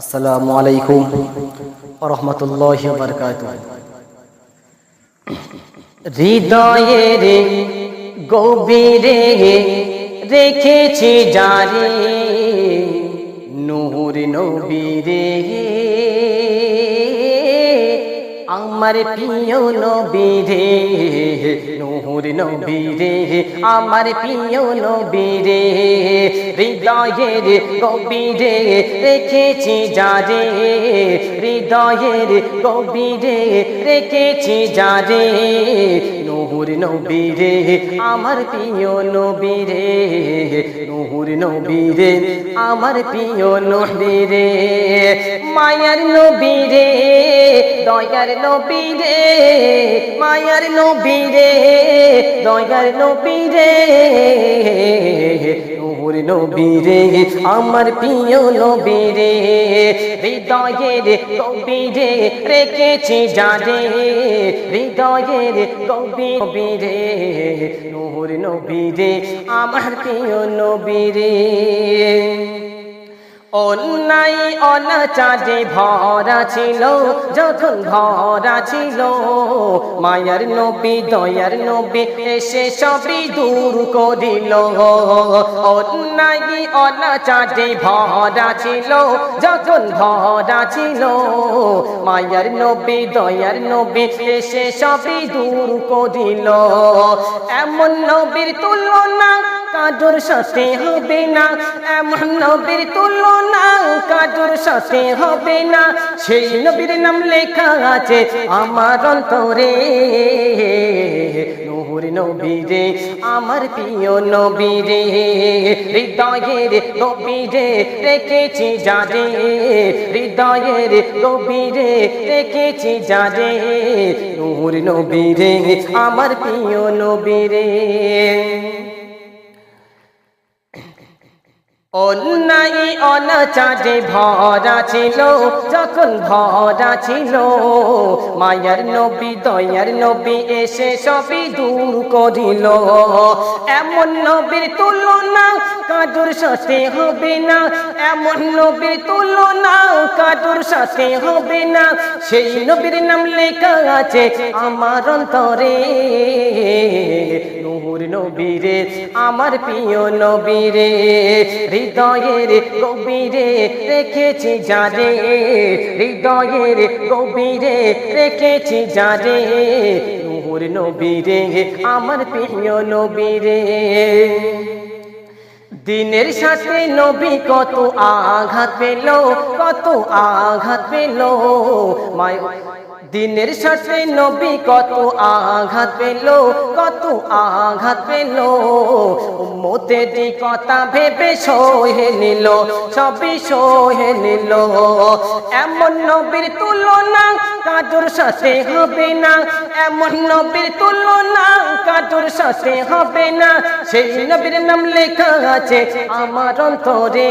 আসসালামু আলাইকুম রহমতুল্লাহ বরকাত হৃদয়ের গভীরে রেখেছি জারি নূর নবীরে। আমার প্রিয় নবীরে। নূর নবীরে, আমার প্রিয় নবীরে, হৃদয়ের গভীরে রেখেছি যারে, হৃদয়ের গভীরে রেখেছি যারে। নূর নবীরে, আমার প্রিয় নবীরে নূর নবীরে, আমার প্রিয় নবীরে। মায়ার নবীরে, দয়ার নবীরে, মায়ার নবীরে। দয়ার নবীরে, নূর নবীরে, আমার প্রিয় নবীরে, হৃদয়ের গভীরে রেখেছি জানে, হৃদয়ের গভীরে, নূর নবীরে, আমার প্রিয় নবীরে। অন্যায় অনাচারে ভরা ছিল, যখন ভরা ছিল, মায়ার নবী, দয়ার নবী এসে সবই দূর করিল। অন্যায় অনাচারে ভরা ছিল, যখন ভরা ছিল, মায়ার নবী, দয়ার নবী এসে সবই দূর করিল। এমন নবীর তুলনা কাজুর সাথে হবে না। এমন নবীর তুলনা কাজুর সাথে হবে না। সেই নবীর নাম লেখা আছে, আমার অন্তরে নূর নবীরে, আমার প্রিয় নবীরে, হৃদয়ের গভীরে রেখেছি যারে, হৃদয়ের গভীরে রেখেছি যারে, নূর নবীরে, আমার প্রিয় নবীরে। অন্যায় অনাচারে ভরা ছিল, যখন ভরা ছিল। মায়ার নবী, দয়ার নবী এসে সবই দূর করিল। এমন নবীর তুলনা কাজুর সাথে হবে না, এমন নবীর তুলনা কাজুর সাথে হবে না। সেই নবীর নাম লেখা আছে, আমার অন্তরে নবীরে, আমার প্রিয় নবীরে হৃদয়ের গভীরে রেখেছি যারে, হৃদয়ের রেখেছি যারে। নূর নবীরে, আমার প্রিয় নবীরে। দিনের সাথে নবী কত আঘাত পেল, কত আঘাত পেল। মায় দিনের সাথে নবী কত আঘাত পেল, কত আঘাত পেল। মোতেরি কথা ভেবে সহে নিল, সবই সহে নিল। এমন নবীর তুলনা কাজুর সাথে হবে না, এমন নবীর তুলনা কাজুর সাথে হবে না। সেই নবীর নাম লেখা আছে, আমার অন্তরে।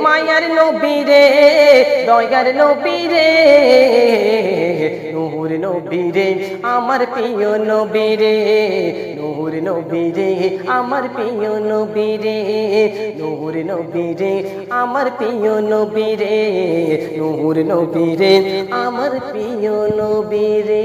মায়ার নবীরে, দয়ার নবীরে, নূর নবীরে, আমার প্রিয় নবীরে, নূর নবীরে, আমার প্রিয় নবীরে, নূর নবীরে, আমার প্রিয় নবীরে, নূর নবীরে, আমার প্রিয় নবীরে।